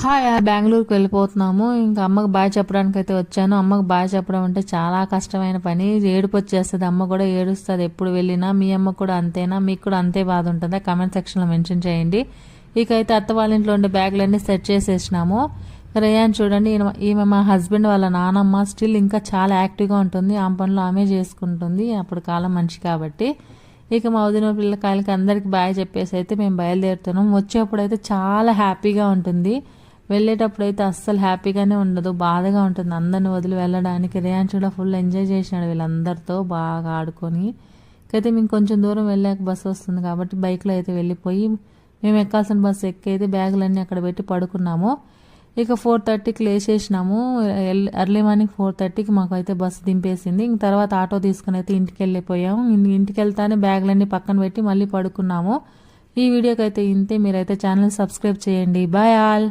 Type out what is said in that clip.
Hi బెంగళూరుకి వెళ్ళిపోతున్నాము. ఇంకా అమ్మకి బాయ్ చెప్పడానికి అయితే వచ్చాను. అమ్మకి బాయ్ చెప్పడం అంటే చాలా కష్టమైన పని. ఏడుపు వచ్చేస్తుంది అమ్మ కూడా ఏడుస్తుంది. ఎప్పుడు వెళ్ళినా మీ అమ్మ కూడా అంతేనా? మీకు కూడా అంతే బాధ ఉంటుందా? కమెంట్ సెక్షన్లో మెన్షన్ చేయండి. ఇక అయితే అత్త వాళ్ళ ఇంట్లో ఉండే బ్యాగులన్నీ సెట్ చేసేసినాము. రేయాన్ చూడండి. ఈమె మా హస్బెండ్ వాళ్ళ నానమ్మ స్టిల్ ఇంకా చాలా యాక్టివ్గా ఉంటుంది. ఆమె పనులు ఆమె చేసుకుంటుంది. అప్పుడు కాలం మంచి కాబట్టి. ఇక మా వదిన పిల్లకాయలకి అందరికి బాయ్ చెప్పేసి అయితే మేము బయలుదేరుతున్నాం. వచ్చేప్పుడు అయితే చాలా హ్యాపీగా ఉంటుంది. వెళ్ళేటప్పుడు అయితే అస్సలు హ్యాపీగానే ఉండదు బాధగా ఉంటుంది. అందరిని వదిలి వెళ్ళడానికి రేయాన్ కూడా ఫుల్ ఎంజాయ్ చేసినాడు వీళ్ళందరితో బాగా ఆడుకొని. అయితే మేము కొంచెం దూరం వెళ్ళాక బస్సు వస్తుంది కాబట్టి బైక్లో అయితే వెళ్ళిపోయి మేము ఎక్కాల్సిన బస్సు ఎక్కైతే బ్యాగులన్నీ అక్కడ పెట్టి పడుకున్నాము. ఇక ఫోర్ థర్టీకి లేచేసినాము. ఎల్- ఎర్లీ మార్నింగ్ ఫోర్ థర్టీకి మాకు అయితే బస్సు దింపేసింది. ఇంక తర్వాత ఆటో తీసుకుని అయితే ఇంటికి వెళ్ళిపోయాము ఇంటికి వెళ్తానే బ్యాగులన్నీ పక్కన పెట్టి మళ్ళీ పడుకున్నాము. ఈ వీడియోకి అయితే ఇంతే. మీరైతే ఛానల్ సబ్స్క్రైబ్ చేయండి. Bye all!